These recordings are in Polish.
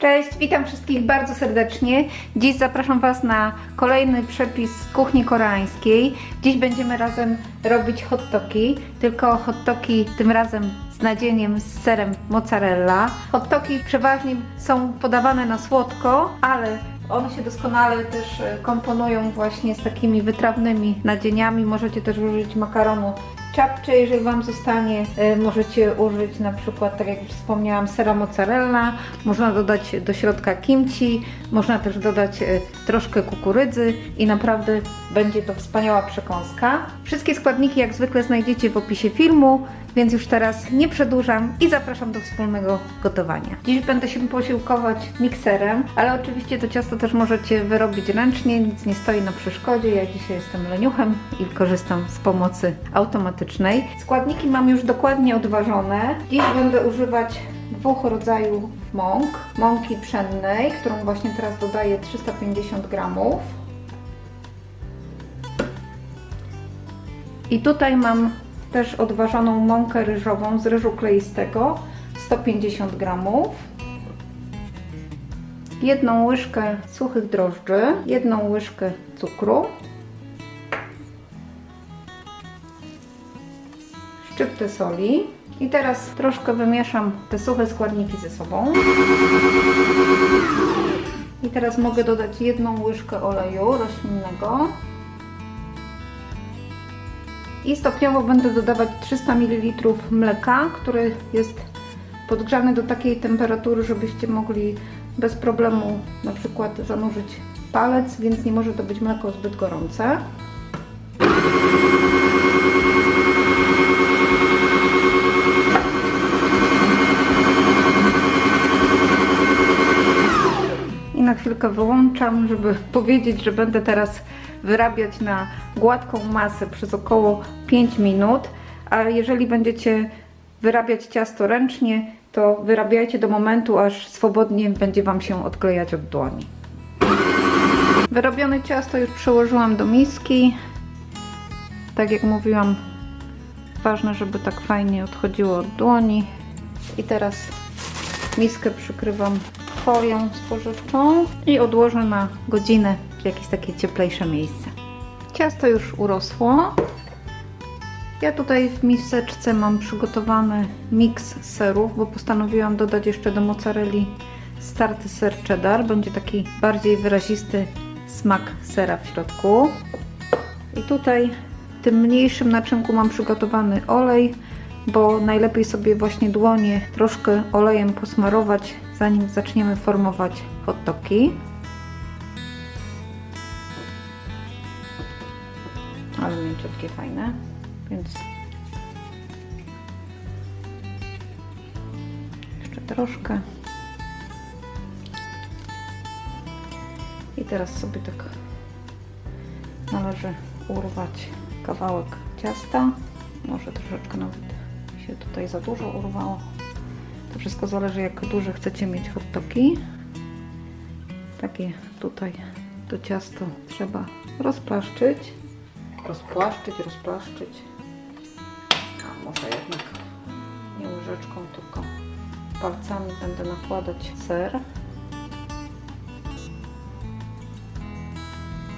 Cześć, witam wszystkich bardzo serdecznie. Dziś zapraszam Was na kolejny przepis z kuchni koreańskiej. Dziś będziemy razem robić hot dogi, tylko hot dogi tym razem z nadzieniem z serem mozzarella. Hot dogi przeważnie są podawane na słodko, ale one się doskonale też e, komponują właśnie z takimi wytrawnymi nadzieniami. Możecie też użyć makaronu czapcze, jeżeli Wam zostanie. E, Możecie użyć na przykład, tak jak już wspomniałam, sera mozzarella. Można dodać do środka kimchi, można też dodać e, troszkę kukurydzy i naprawdę będzie to wspaniała przekąska. Wszystkie składniki jak zwykle znajdziecie w opisie filmu, więc już teraz nie przedłużam i zapraszam do wspólnego gotowania. Dziś będę się posiłkować mikserem, ale oczywiście to ciasto też możecie wyrobić ręcznie, nic nie stoi na przeszkodzie. Ja dzisiaj jestem leniuchem i korzystam z pomocy automatycznej. Składniki mam już dokładnie odważone. Dziś będę używać dwóch rodzajów mąk. Mąki pszennej, którą właśnie teraz dodaję 350 gramów. I tutaj mam też odważoną mąkę ryżową z ryżu kleistego 150 gramów. Jedną łyżkę suchych drożdży, jedną łyżkę cukru, szczyptę soli i teraz troszkę wymieszam te suche składniki ze sobą. I teraz mogę dodać jedną łyżkę oleju roślinnego. I stopniowo będę dodawać 300 ml mleka, który jest podgrzany do takiej temperatury, żebyście mogli bez problemu na przykład zanurzyć palec, więc nie może to być mleko zbyt gorące. Chwilkę wyłączam, żeby powiedzieć, że będę teraz wyrabiać na gładką masę przez około 5 minut, a jeżeli będziecie wyrabiać ciasto ręcznie, to wyrabiajcie do momentu, aż swobodnie będzie Wam się odklejać od dłoni. Wyrobione ciasto już przełożyłam do miski. Tak jak mówiłam, ważne, żeby tak fajnie odchodziło od dłoni. I teraz miskę przykrywam folią spożywczą i odłożę na godzinę w jakieś takie cieplejsze miejsce. Ciasto już urosło. Ja tutaj w miseczce mam przygotowany miks serów, bo postanowiłam dodać jeszcze do mozzarelli starty ser cheddar. Będzie taki bardziej wyrazisty smak sera w środku. I tutaj w tym mniejszym naczynku mam przygotowany olej, bo najlepiej sobie właśnie dłonie troszkę olejem posmarować, zanim zaczniemy formować hot dogi. Ale mięciutkie, fajne, więc jeszcze troszkę. I teraz sobie tak należy urwać kawałek ciasta. Może troszeczkę nawet się tutaj za dużo urwało. To wszystko zależy jak duże chcecie mieć hot dogi. Takie tutaj to ciasto trzeba rozplaszczyć. Rozpłaszczyć, rozplaszczyć. A może jednak nie łyżeczką, tylko palcami będę nakładać ser.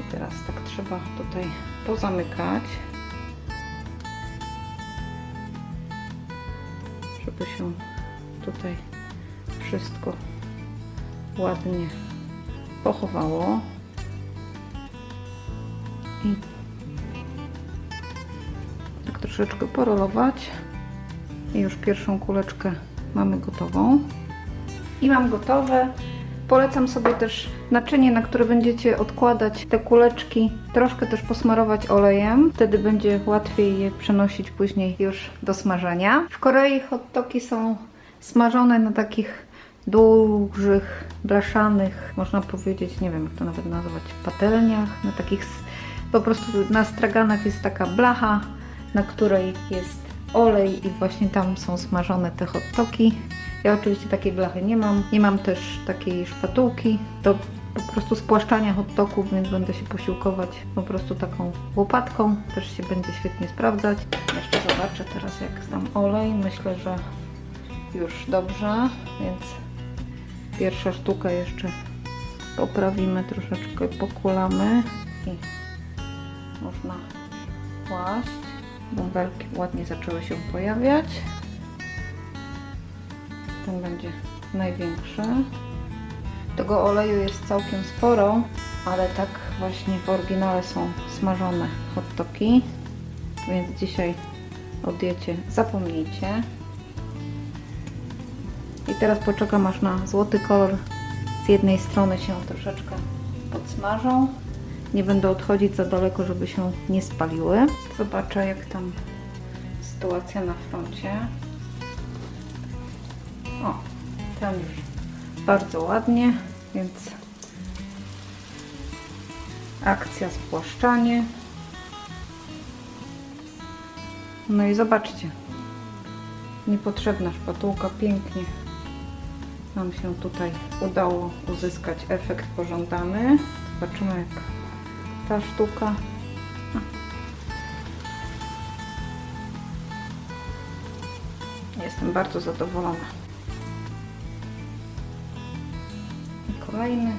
I teraz tak trzeba tutaj pozamykać. żeby się tutaj wszystko ładnie pochowało. I tak troszeczkę porolować. I już pierwszą kuleczkę mamy gotową. I mam gotowe. Polecam sobie też naczynie, na które będziecie odkładać te kuleczki, troszkę też posmarować olejem. Wtedy będzie łatwiej je przenosić później już do smażenia. W Korei hot są smażone na takich dużych, blaszanych, można powiedzieć, nie wiem jak to nawet nazwać, patelniach, na takich po prostu na straganach jest taka blacha, na której jest olej i właśnie tam są smażone te hot dogi. Ja oczywiście takiej blachy nie mam. Nie mam też takiej szpatułki do po prostu spłaszczania hot dogów, więc będę się posiłkować po prostu taką łopatką. Też się będzie świetnie sprawdzać. Jeszcze zobaczę teraz jak zdam olej. Myślę, że już dobrze, więc Pierwsza sztuka jeszcze poprawimy, troszeczkę pokulamy i można kłaść. Bąbelki ładnie zaczęły się pojawiać. Ten będzie największy. Tego oleju jest całkiem sporo, ale tak właśnie w oryginale są smażone hot więc dzisiaj o diecie zapomnijcie. I teraz poczekam aż na złoty kolor z jednej strony się troszeczkę podsmażą. Nie będę odchodzić za daleko, żeby się nie spaliły. Zobaczę jak tam sytuacja na froncie. O, ten już bardzo ładnie, więc akcja spłaszczanie. No i zobaczcie, niepotrzebna szpatułka pięknie nam się tutaj udało uzyskać efekt pożądany. Zobaczymy jak ta sztuka. Jestem bardzo zadowolona. I kolejny.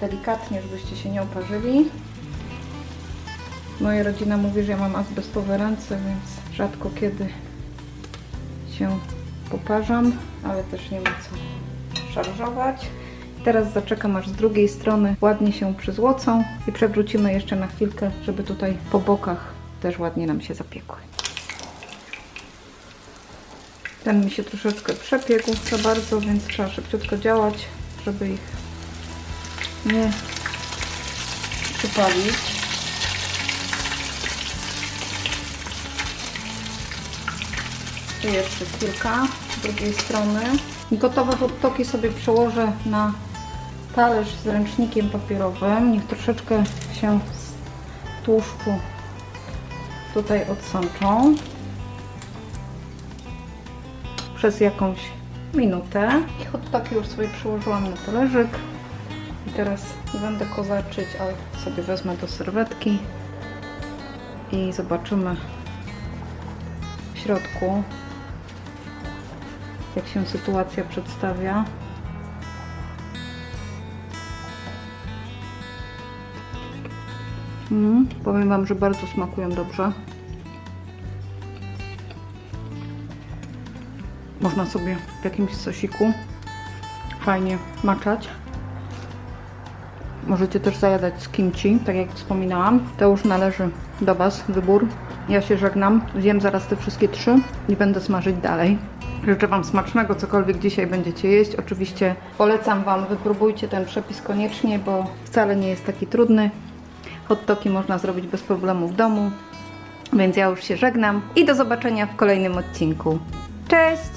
Delikatnie, żebyście się nie oparzyli. Moja rodzina mówi, że ja mam azbestowe ręce, więc rzadko kiedy się poparzam, ale też nie ma co szarżować. Teraz zaczekam aż z drugiej strony ładnie się przyzłocą i przewrócimy jeszcze na chwilkę, żeby tutaj po bokach też ładnie nam się zapiekły. Ten mi się troszeczkę przepiekł za bardzo, więc trzeba szybciutko działać, żeby ich nie przypalić. Tu jeszcze kilka z drugiej strony. Gotowe hot dogi sobie przełożę na talerz z ręcznikiem papierowym. Niech troszeczkę się z tłuszczu tutaj odsączą przez jakąś minutę. I hot dogi już sobie przyłożyłam na talerzyk. I teraz nie będę kozaczyć, ale sobie wezmę do serwetki i zobaczymy w środku jak się sytuacja przedstawia. Mm, powiem Wam, że bardzo smakują dobrze. Można sobie w jakimś sosiku fajnie maczać. Możecie też zajadać z kimchi, tak jak wspominałam. To już należy do Was wybór. Ja się żegnam. Zjem zaraz te wszystkie trzy i będę smażyć dalej. Życzę Wam smacznego, cokolwiek dzisiaj będziecie jeść. Oczywiście polecam Wam, wypróbujcie ten przepis koniecznie, bo wcale nie jest taki trudny. Hot dogi można zrobić bez problemu w domu. Więc ja już się żegnam i do zobaczenia w kolejnym odcinku. Cześć!